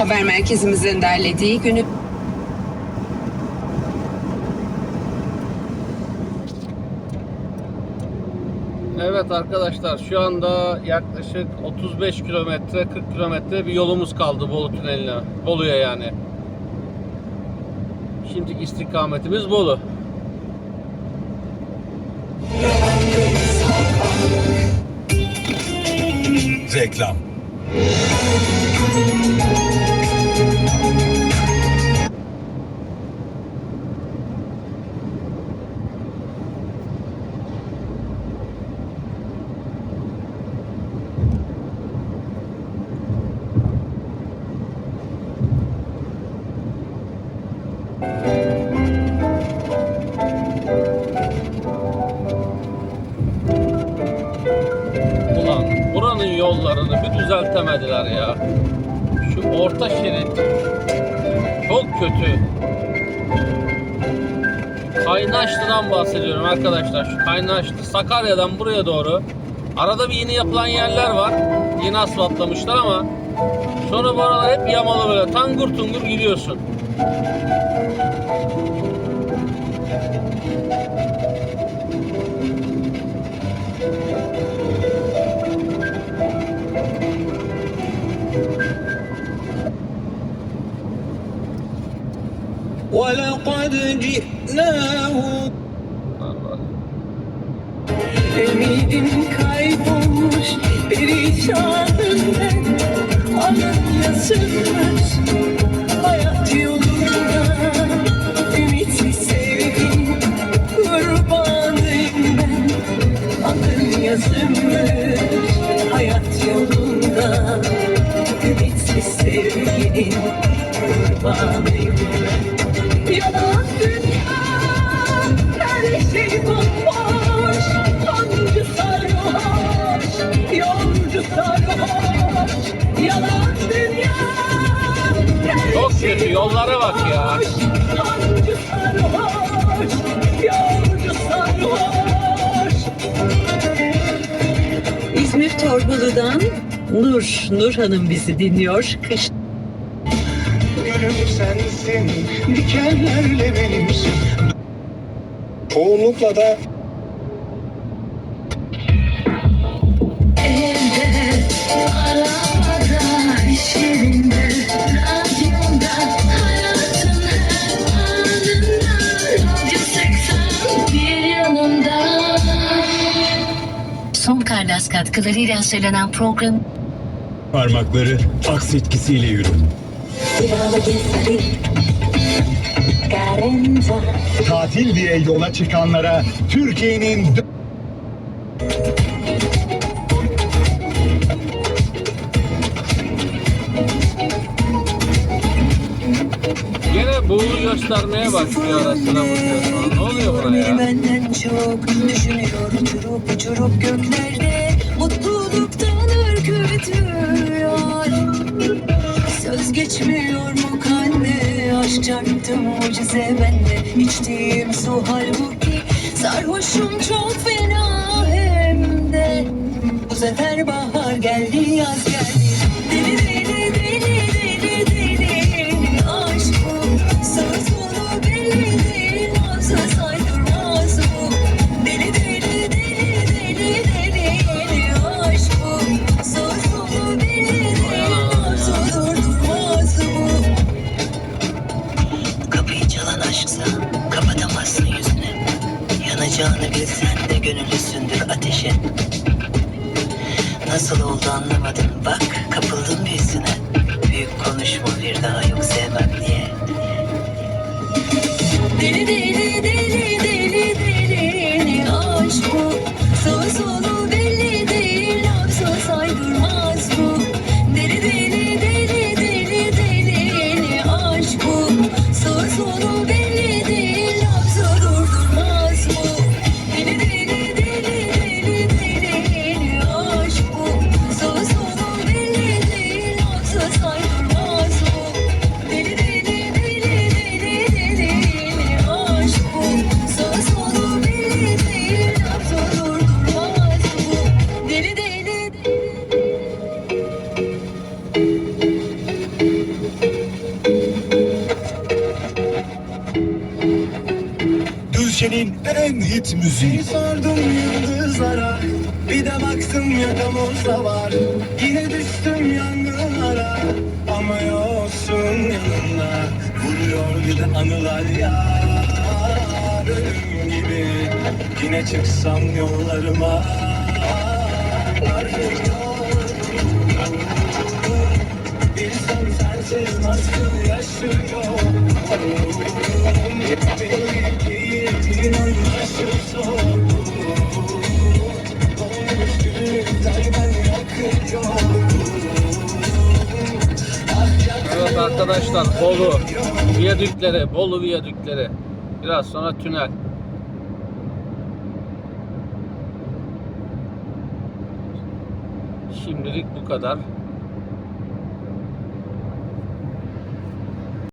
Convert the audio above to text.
haber merkezimizin derlediği günü Evet arkadaşlar şu anda yaklaşık 35 kilometre 40 kilometre bir yolumuz kaldı Bolu tüneline. Bolu'ya yani. Şimdiki istikametimiz Bolu. Reklam. Ulan buranın yollarını bir düzeltemediler ya. Şu orta şerit çok kötü. Kaynaşlı'dan bahsediyorum arkadaşlar. Şu Kaynaşlı Sakarya'dan buraya doğru. Arada bir yeni yapılan yerler var. Yeni asfaltlamışlar ama sonra bu aralar hep yamalı böyle tangur tungur gidiyorsun. ولقد جئناهم Var var. Ümidim kaybolmuş perişanım ben Alın yazılmış hayat yolunda Kötü, yollara bak ya. İzmir Torbalı'dan Nur, Nur Hanım bizi dinliyor. Kış Gülüm sensin, dikenlerle benimsin. Çoğunlukla da Karlas katkılarıyla hazırlanan program Parmakları aks etkisiyle yürü. Tatil diye yola çıkanlara Türkiye'nin Yine buğulu göstermeye başlıyor ara sıra bakıyorsun. Ne oluyor buna ya? benden çok düşünüyor uçurup uçurup göklerde geçmiyor mu kanne aşk çarptı mucize bende. İçtiğim su halbuki sarhoşum çok fena hem de. Bu sefer bahar geldi yaz ateşin Nasıl oldu anlamadım hit müziği. Sordum yıldızlara Bir de baktım yakamozda var Yine düştüm yangınlara Ama yoksun yanımda. Vuruyor bir de anılar ya Ölüm gibi. Yine çıksam yollarıma Artık Evet arkadaşlar Bolu viyadükleri, Bolu viyadükleri. Biraz sonra tünel. Şimdilik bu kadar.